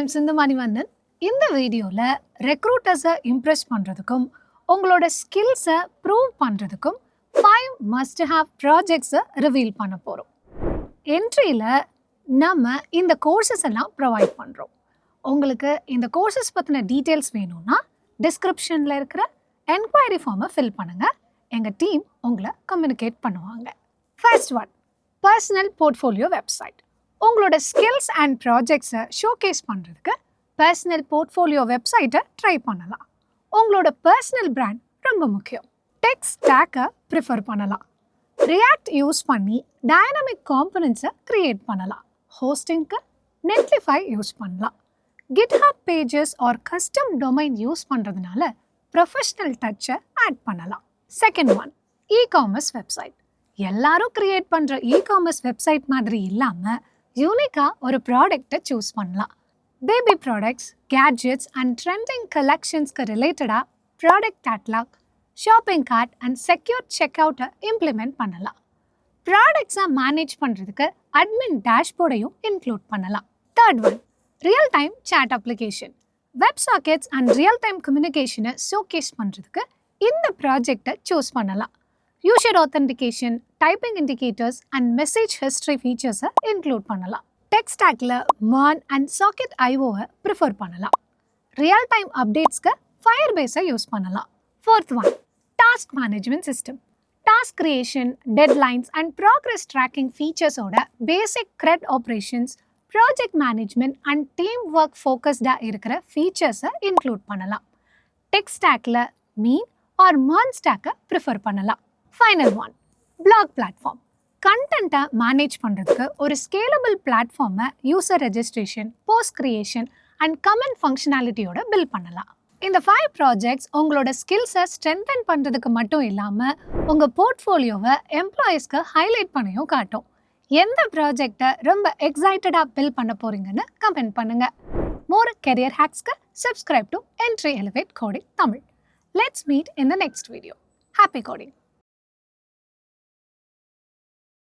I'm Sindhumani மன்னன் இந்த வீடியோவில் ரெக்ரூட்டர்ஸை இம்ப்ரெஸ் பண்ணுறதுக்கும் உங்களோட ஸ்கில்ஸை ப்ரூவ் பண்ணுறதுக்கும் ஃபைவ் மஸ்ட் ஹாவ் ப்ராஜெக்ட்ஸை ரிவீல் பண்ண போகிறோம் என்ட்ரியில் நம்ம இந்த கோர்சஸ் எல்லாம் ப்ரொவைட் பண்ணுறோம் உங்களுக்கு இந்த கோர்சஸ் பற்றின டீட்டெயில்ஸ் வேணும்னா டிஸ்கிரிப்ஷனில் இருக்கிற என்கொயரி ஃபார்மை ஃபில் பண்ணுங்கள் எங்கள் டீம் உங்களை கம்யூனிகேட் பண்ணுவாங்க. First one personal portfolio website உங்களோட ஸ்கில்ஸ் அண்ட் ப்ராஜெக்ட்ஸை ஷோகேஸ் பண்ணுறதுக்கு பர்சனல் போர்ட்ஃபோலியோ வெப்சைட்டை ட்ரை பண்ணலாம். உங்களோட பர்சனல் பிராண்ட் ரொம்ப முக்கியம். டெக் ஸ்டாக்கை ப்ரிஃபர் பண்ணலாம். ரியாக்ட் யூஸ் பண்ணி டைனமிக் காம்பனன்ஸை க்ரியேட் பண்ணலாம். ஹோஸ்டிங்க்கு நெட்லிஃபை யூஸ் பண்ணலாம். GitHub pages or custom domain use பண்ணுறதுனால ப்ரொஃபஷ்னல் டச்சை ஆட் பண்ணலாம். Second one e commerce website எல்லாரும் கிரியேட் பண்ணுற இ காமர்ஸ் வெப்சைட் மாதிரி இல்லாமல் யூனிக்காக ஒரு ப்ராடக்ட்டை சூஸ் பண்ணலாம். Baby products gadgets and trending கலெக்ஷன்ஸ்க்கு ரிலேட்டடாக product catalog shopping cart and secure check அவுட்டை இம்ப்ளிமெண்ட் பண்ணலாம் ப்ராடக்ட்ஸை மேனேஜ் பண்ணுறதுக்கு அட்மின் டேஷ்போர்டையும் இன்க்ளூட் பண்ணலாம். Third one real time chat application web sockets and real time கம்யூனிகேஷனை showcase பண்ணுறதுக்கு இந்த ப்ராஜெக்டை சூஸ் பண்ணலாம். User authentication typing indicators and message history ஃபீச்சர்ஸை include பண்ணலாம். டெக் ஸ்டாக்ல மான் அண்ட் சாக்கெட் ஐஓவை ப்ரிஃபர் பண்ணலாம். ரியல் டைம் அப்டேட்ஸ்க்கு ஃபயர் பேஸை யூஸ் பண்ணலாம். Fourth one task management system task creation deadlines and progress tracking ஃபீச்சர்ஸோட basic CRUD operations project management and team work ஃபோக்கஸ்டாக இருக்கிற ஃபீச்சர்ஸை இன்க்ளூட் பண்ணலாம். டெக் மீன் ஆர் மான் ஸ்டாக்கை ப்ரிஃபர் பண்ணலாம். ஃபைனல் ஒன் பிளாக் பிளாட்ஃபார்ம் கண்டென்ட்டை மேனேஜ் பண்ணுறதுக்கு ஒரு scalable பிளாட்ஃபார்மை user registration post creation and comment ஃபங்க்ஷனாலிட்டியோட build பண்ணலாம். இந்த ஃபைவ் ப்ராஜெக்ட்ஸ் உங்களோட ஸ்கில்ஸை ஸ்ட்ரென்தன் பண்ணுறதுக்கு மட்டும் இல்லாமல் உங்கள் போர்ட்ஃபோலியோவை எம்ப்ளாயீஸ்க்கு ஹைலைட் பண்ணியும் காட்டும். எந்த ப்ராஜெக்டை ரொம்ப எக்ஸைட்டடாக பில் பண்ண போகிறீங்கன்னு கமெண்ட் பண்ணுங்கள் more career ஹேக்ஸ்க்கு subscribe to Entri elevate coding Tamil let's meet in the next video happy coding